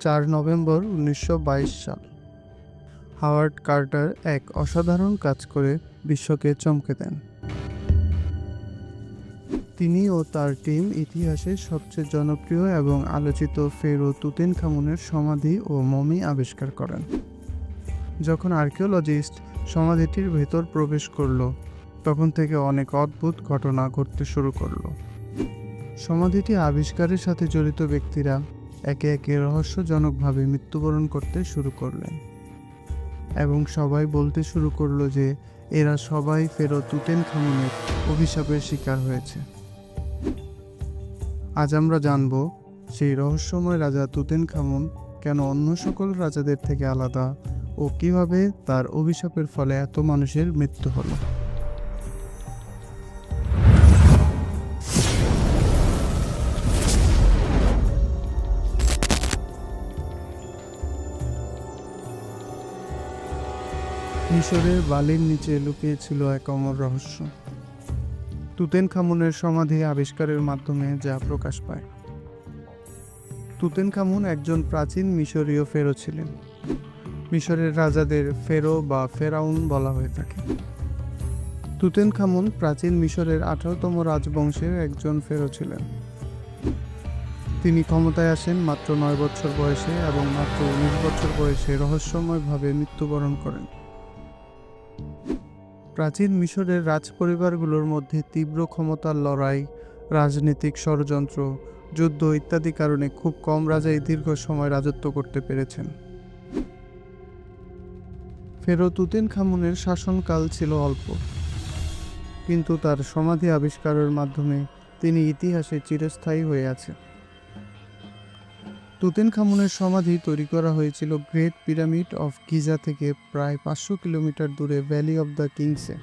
চার নভেম্বর উনিশশো বাইশ সাল। হাওয়ার্ড কার্টার এক অসাধারণ কাজ করে বিশ্বকে চমকে দেন। তিনি ও তার টিম ইতিহাসের সবচেয়ে জনপ্রিয় এবং আলোচিত ফেরো তুতেন খামুনের সমাধি ও মমি আবিষ্কার করেন। যখন আর্কিওলজিস্ট সমাধিটির ভেতর প্রবেশ করল, তখন থেকে অনেক অদ্ভুত ঘটনা ঘটতে শুরু করল। সমাধিটি আবিষ্কারের সাথে জড়িত ব্যক্তিরা একে একে রহস্যজনকভাবে মৃত্যুবরণ করতে শুরু করলেন এবং সবাই বলতে শুরু করল যে এরা সবাই ফেরো তুতেন খামুনের অভিশাপের শিকার হয়েছে। আজ আমরা জানব সেই রহস্যময় রাজা তুতেন খামুন কেন অন্য সকল রাজাদের থেকে আলাদা ও কীভাবে তার অভিশাপের ফলে এত মানুষের মৃত্যু হলো। মিশরের বালির নিচে লুকিয়ে ছিল এক অমর রহস্য। তুতেন খামুনের সমাধি আবিষ্কারের মাধ্যমে যা প্রকাশ পায়। তুতেন খামুন একজন প্রাচীন মিশরীয় ফেরো ছিলেন। মিশরের রাজাদের ফেরো বা ফেরাউন বলা হয়ে থাকে। তুতেন খামুন প্রাচীন মিশরের আঠারোতম রাজবংশের একজন ফেরো ছিলেন। তিনি ক্ষমতায় আসেন মাত্র নয় বছর বয়সে এবং মাত্র উনিশ বছর বয়সে রহস্যময়ভাবে মৃত্যুবরণ করেন। প্রাচীন মিশরের রাজ পরিবারগুলোর মধ্যে তীব্র ক্ষমতার লড়াই, রাজনৈতিক ষড়যন্ত্র, যুদ্ধ ইত্যাদি কারণে খুব কম রাজাই দীর্ঘ সময় রাজত্ব করতে পেরেছেন। ফেরো তুতেন খামুনের শাসনকাল ছিল অল্প। কিন্তু তার সমাধি আবিষ্কারের মাধ্যমে তিনি ইতিহাসে চিরস্থায়ী হয়ে আছে তুতেন খামুনের সমাধি তৈরি করা হয়েছিল গ্রেট পিরামিড অফ গিজা থেকে প্রায় পাঁচশো কিলোমিটার দূরে ভ্যালি অফ দ্য কিংসে,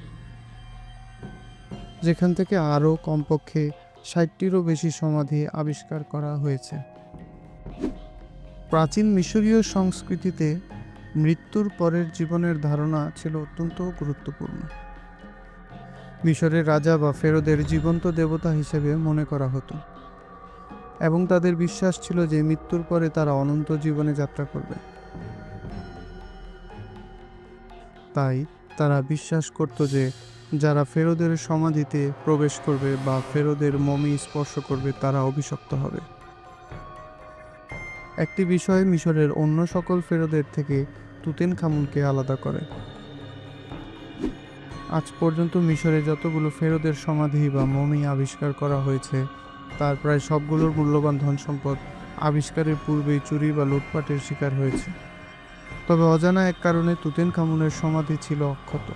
যেখান থেকে আরও কমপক্ষে ষাটটিরও বেশি সমাধি আবিষ্কার করা হয়েছে। প্রাচীন মিশরীয় সংস্কৃতিতে মৃত্যুর পরের জীবনের ধারণা ছিল অত্যন্ত গুরুত্বপূর্ণ। মিশরের রাজা বা ফেরোদের জীবন্ত দেবতা হিসেবে মনে করা হতো। এবং তাদের বিশ্বাস ছিল যে মৃত্যুর পরে তারা অনন্ত জীবনে যাত্রা করবে। তাই তারা বিশ্বাস করত যে যারা ফেরোদের সমাধিতে প্রবেশ করবে বা ফেরোদের মমি স্পর্শ করবে, তারা অভিশপ্ত হবে। একটি বিষয় মিশরের অন্য সকল ফেরোদের থেকে তুতেন খামুনকে আলাদা করে। আজ পর্যন্ত মিশরে যতগুলো ফেরোদের সমাধি বা মমি আবিষ্কার করা হয়েছে তার প্রায় সবগুলোর মূল্যবান ধন সম্পদ আবিষ্কারের পূর্বেই চুরি বা লুটপাটের শিকার হয়েছে। তবে অজানা এক কারণে তুতেন খামুনের সমাধি ছিল অক্ষত।